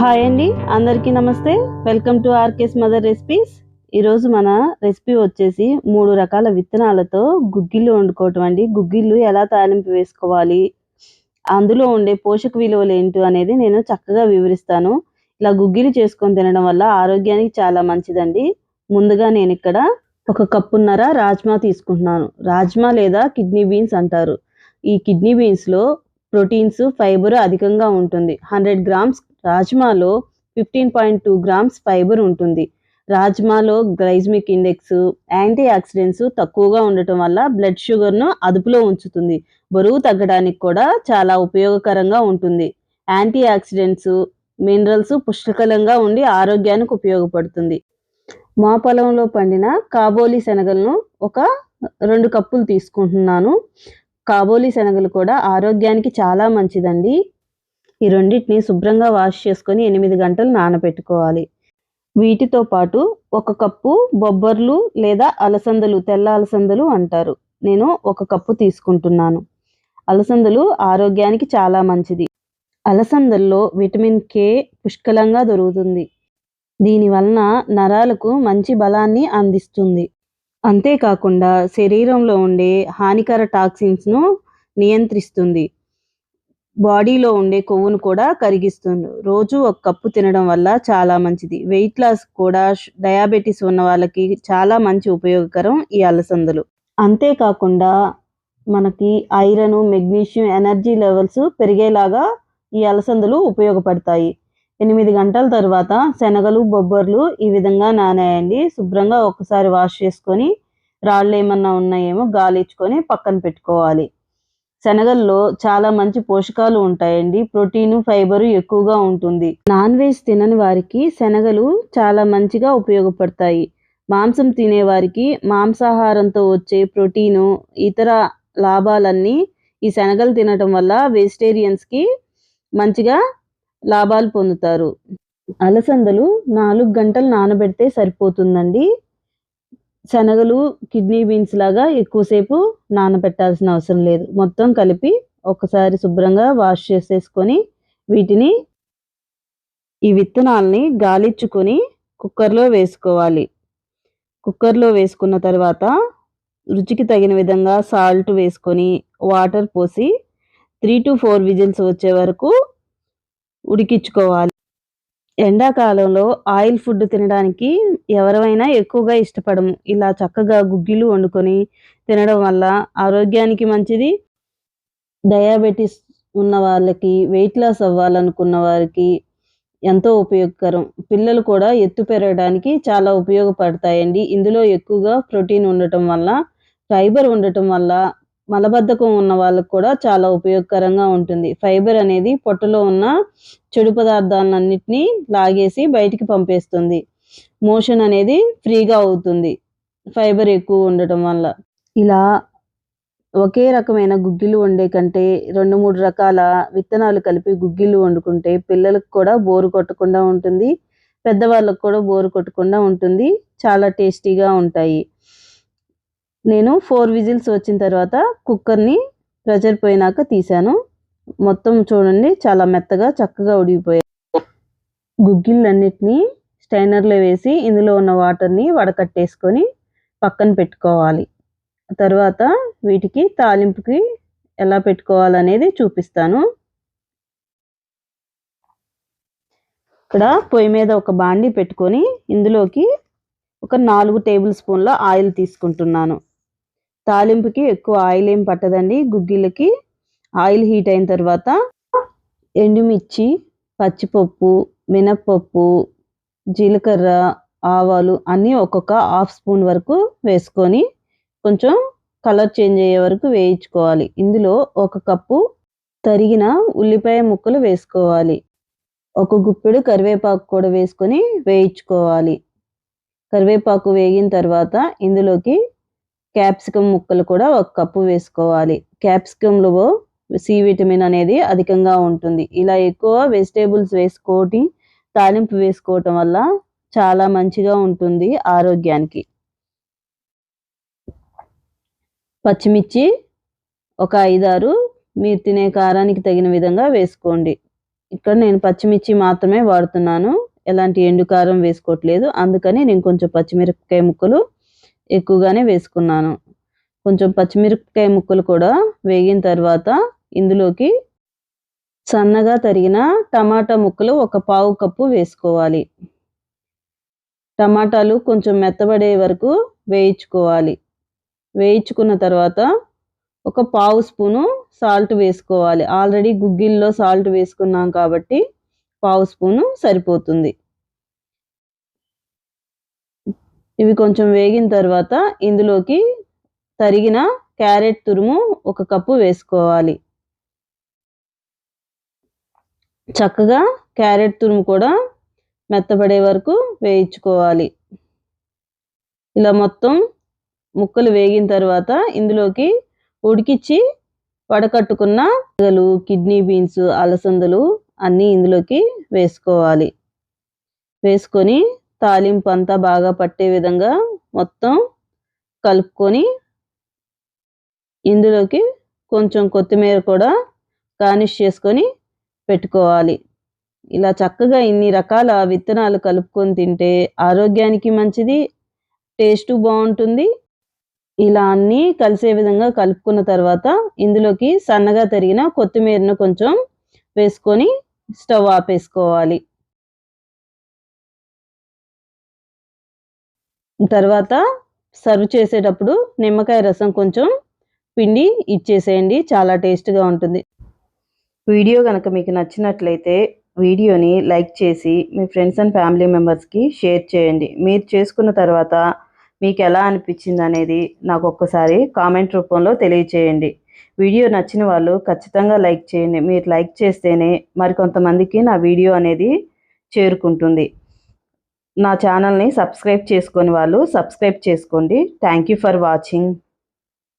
Hi అండి. అందరికీ నమస్తే. Welcome to RK's mother recipes. ఈరోజు మన రెసిపీ వచ్చేసి మూడు రకాల విత్తనాలతో గుగ్గిళ్ళు వండుకోవటం అండి. గుగ్గిళ్ళు ఎలా తాలింపు వేసుకోవాలి? అందులో ఉండే పోషక విలువలు ఏంటో అనేది నేను చక్కగా వివరిస్తాను. ఇలా గుగ్గిలు చేసుకొని తినడం వల్ల ఆరోగ్యానికి చాలా మంచిదండి. ముందుగా నేను ఇక్కడ ఒక కప్పున్నర రాజ్మా తీసుకుంటున్నాను. రాజ్మా లేదా కిడ్నీ బీన్స్ అంటారు. ఈ కిడ్నీ బీన్స్లో ప్రోటీన్స్ ఫైబర్ అధికంగా ఉంటుంది. హండ్రెడ్ గ్రామ్స్ రాజ్మాలో fifteen point two grams fibre ఉంటుంది. రాజ్మాలో గ్లైజ్మిక్ ఇండెక్స్ యాంటీ ఆక్సిడెంట్స్ తక్కువగా ఉండటం వల్ల బ్లడ్ షుగర్ను అదుపులో ఉంచుతుంది. బరువు తగ్గడానికి కూడా చాలా ఉపయోగకరంగా ఉంటుంది. యాంటీ ఆక్సిడెంట్స్ మినరల్స్ పుష్కలంగా ఉండి ఆరోగ్యానికి ఉపయోగపడుతుంది. మా పొలంలో పండిన కాబోలి శనగలను ఒక రెండు కప్పులు తీసుకుంటున్నాను. కాబోలి శనగలు కూడా ఆరోగ్యానికి చాలా మంచిదండి. ఈ రెండింటిని శుభ్రంగా వాష్ చేసుకొని ఎనిమిది గంటలు నానబెట్టుకోవాలి. వీటితో పాటు ఒక కప్పు బొబ్బర్లు లేదా అలసందలు తెల్ల అలసందలు అంటారు. నేను ఒక కప్పు తీసుకుంటున్నాను. అలసందలు ఆరోగ్యానికి చాలా మంచిది. అలసందల్లో విటమిన్ కే పుష్కలంగా దొరుకుతుంది. దీనివలన నరాలకు మంచి బలాన్ని అందిస్తుంది. అంతేకాకుండా శరీరంలో ఉండే హానికర టాక్సిన్స్ను నియంత్రిస్తుంది. బాడీలో ఉండే కొవ్వును కూడా కరిగిస్తుంది రోజు ఒక కప్పు తినడం వల్ల చాలా మంచిది. వెయిట్ లాస్ కూడా డయాబెటీస్ ఉన్న వాళ్ళకి చాలా మంచి ఉపయోగకరం ఈ అలసందలు. అంతేకాకుండా మనకి ఐరన్ మెగ్నీషియం ఎనర్జీ లెవెల్స్ పెరిగేలాగా ఈ అలసందలు ఉపయోగపడతాయి. ఎనిమిది గంటల తర్వాత శనగలు బొబ్బర్లు ఈ విధంగా నానేయండి. శుభ్రంగా ఒకసారి వాష్ చేసుకొని రాళ్ళు ఏమన్నా ఉన్నాయేమో గాలిచ్చుకొని పక్కన పెట్టుకోవాలి. శనగల్లో చాలా మంచి పోషకాలు ఉంటాయండి. ప్రోటీన్ ఫైబర్ ఎక్కువగా ఉంటుంది. నాన్ వెజ్ తినని వారికి శనగలు చాలా మంచిగా ఉపయోగపడతాయి. మాంసం తినేవారికి మాంసాహారంతో వచ్చే ప్రోటీను ఇతర లాభాలన్నీ ఈ శనగలు తినటం వల్ల వెజిటేరియన్స్కి మంచిగా లాభాలు పొందుతారు. అలసందలు నాలుగు గంటలు నానబెడితే సరిపోతుందండి. శనగలు కిడ్నీ బీన్స్ లాగా ఎక్కువసేపు నానబెట్టాల్సిన అవసరం లేదు. మొత్తం కలిపి ఒకసారి శుభ్రంగా వాష్ చేసేసుకొని వీటిని ఈ విత్తనాలని గాలిచ్చుకొని కుక్కర్లో వేసుకోవాలి. కుక్కర్లో వేసుకున్న తర్వాత రుచికి తగిన విధంగా సాల్ట్ వేసుకొని వాటర్ పోసి త్రీ టు ఫోర్ విజిల్స్ వచ్చే వరకు ఉడికించుకోవాలి. ఎండాకాలంలో ఆయిల్ ఫుడ్ తినడానికి ఎవరైనా ఎక్కువగా ఇష్టపడము. ఇలా చక్కగా గుగ్గిలు వండుకొని తినడం వల్ల ఆరోగ్యానికి మంచిది. డయాబెటీస్ ఉన్న వాళ్ళకి వెయిట్ లాస్ అవ్వాలనుకున్న వారికి ఎంతో ఉపయోగకరం. పిల్లలు కూడా ఎత్తు పెరగడానికి చాలా ఉపయోగపడతాయండి. ఇందులో ఎక్కువగా ప్రోటీన్ ఉండటం వల్ల ఫైబర్ ఉండటం వల్ల మలబద్ధకం ఉన్న వాళ్ళకు కూడా చాలా ఉపయోగకరంగా ఉంటుంది. ఫైబర్ అనేది పొట్టలో ఉన్న చెడు పదార్థాలన్నింటినీ లాగేసి బయటికి పంపేస్తుంది. మోషన్ అనేది ఫ్రీగా అవుతుంది. ఫైబర్ ఎక్కువ ఉండటం వల్ల. ఇలా ఒకే రకమైన గుగ్గిలు వండే కంటే రెండు మూడు రకాల విత్తనాలు కలిపి గుగ్గిలు వండుకుంటే పిల్లలకు కూడా బోరు కొట్టకుండా ఉంటుంది. పెద్దవాళ్ళకు కూడా బోరు కొట్టకుండా ఉంటుంది. చాలా టేస్టీగా ఉంటాయి. నేను ఫోర్ విజిల్స్ వచ్చిన తర్వాత కుక్కర్ని ప్రెషర్ పోయినాక తీశాను. మొత్తం చూడండి చాలా మెత్తగా చక్కగా ఉడిగిపోయాయి గుగ్గిళ్ళన్నిటినీ స్టైనర్లో వేసి ఇందులో ఉన్న వాటర్ని వడకట్టేసుకొని పక్కన పెట్టుకోవాలి. తర్వాత వీటికి తాలింపుకి ఎలా పెట్టుకోవాలనేది చూపిస్తాను. ఇక్కడ పొయ్యి మీద ఒక బాండి పెట్టుకొని ఇందులోకి ఒక నాలుగు టేబుల్ స్పూన్ల ఆయిల్ తీసుకుంటున్నాను. తాలింపుకి ఎక్కువ ఆయిల్ ఏం పట్టదండి గుగ్గిలకి ఆయిల్ హీట్ అయిన తర్వాత ఎండుమిర్చి పచ్చిపప్పు మినప్పప్పు జీలకర్ర ఆవాలు అన్నీ ఒక్కొక్క హాఫ్ స్పూన్ వరకు వేసుకొని కొంచెం కలర్ చేంజ్ అయ్యే వరకు వేయించుకోవాలి. ఇందులో ఒక కప్పు తరిగిన ఉల్లిపాయ ముక్కలు వేసుకోవాలి. ఒక గుప్పెడు కరివేపాకు కూడా వేసుకొని వేయించుకోవాలి. కరివేపాకు వేగిన తర్వాత ఇందులోకి క్యాప్సికమ్ ముక్కలు కూడా ఒక కప్పు వేసుకోవాలి. క్యాప్సికంలో సి విటమిన్ అనేది అధికంగా ఉంటుంది. ఇలా ఎక్కువ వెజిటేబుల్స్ వేసుకోటి తాలింపు వేసుకోవటం వల్ల చాలా మంచిగా ఉంటుంది ఆరోగ్యానికి. పచ్చిమిర్చి ఒక ఐదారు మీరు తినే కారానికి తగిన విధంగా వేసుకోండి. ఇక్కడ నేను పచ్చిమిర్చి మాత్రమే వాడుతున్నాను. ఎలాంటి ఎండు కారం వేసుకోవట్లేదు. అందుకని నేను కొంచెం పచ్చిమిరపకాయ ముక్కలు ఎక్కువగానే వేసుకున్నాను. కొంచెం పచ్చిమిరపకాయ ముక్కలు కూడా వేగిన తర్వాత ఇందులోకి సన్నగా తరిగిన టమాటా ముక్కలు ఒక పావు కప్పు వేసుకోవాలి. టమాటాలు కొంచెం మెత్తబడే వరకు వేయించుకోవాలి. వేయించుకున్న తర్వాత ఒక పావు స్పూను సాల్ట్ వేసుకోవాలి. ఆల్రెడీ గుగ్గిల్లో సాల్ట్ వేసుకున్నాం కాబట్టి పావు స్పూను సరిపోతుంది. ఇవి కొంచెం వేగిన తర్వాత ఇందులోకి తరిగిన క్యారెట్ తురుము ఒక కప్పు వేసుకోవాలి. చక్కగా క్యారెట్ తురుము కూడా మెత్తపడే వరకు వేయించుకోవాలి. ఇలా మొత్తం ముక్కలు వేగిన తర్వాత ఇందులోకి ఉడికిచ్చి వడకట్టుకున్న గలు కిడ్నీ బీన్స్ అలసందలు అన్నీ ఇందులోకి వేసుకోవాలి. వేసుకొని తాలింపు అంతా బాగా పట్టే విధంగా మొత్తం కలుపుకొని ఇందులోకి కొంచెం కొత్తిమీర కూడా గార్నిష్ చేసుకొని పెట్టుకోవాలి. ఇలా చక్కగా ఇన్ని రకాల విత్తనాలు కలుపుకొని తింటే ఆరోగ్యానికి మంచిది టేస్ట్ బాగుంటుంది. ఇలా అన్నీ కలిసే విధంగా కలుపుకున్న తర్వాత ఇందులోకి సన్నగా తరిగిన కొత్తిమీరను కొంచెం వేసుకొని స్టవ్ ఆపేసుకోవాలి. తర్వాత సర్వ్ చేసేటప్పుడు నిమ్మకాయ రసం కొంచెం పిండి ఇచ్చేసేయండి. చాలా టేస్ట్గా ఉంటుంది. వీడియో కనుక మీకు నచ్చినట్లయితే వీడియోని లైక్ చేసి మీ ఫ్రెండ్స్ అండ్ ఫ్యామిలీ మెంబర్స్కి షేర్ చేయండి. మీరు చేసుకున్న తర్వాత మీకు ఎలా అనిపించింది అనేది నాకు ఒక్కసారి కామెంట్ రూపంలో తెలియచేయండి. వీడియో నచ్చిన వాళ్ళు ఖచ్చితంగా లైక్ చేయండి. మీరు లైక్ చేస్తేనే మరికొంతమందికి నా వీడియో అనేది చేరుకుంటుంది. నా ఛానల్ని సబ్స్క్రైబ్ చేసుకొని వాళ్ళు సబ్స్క్రైబ్ చేసుకోండి. Thank you for watching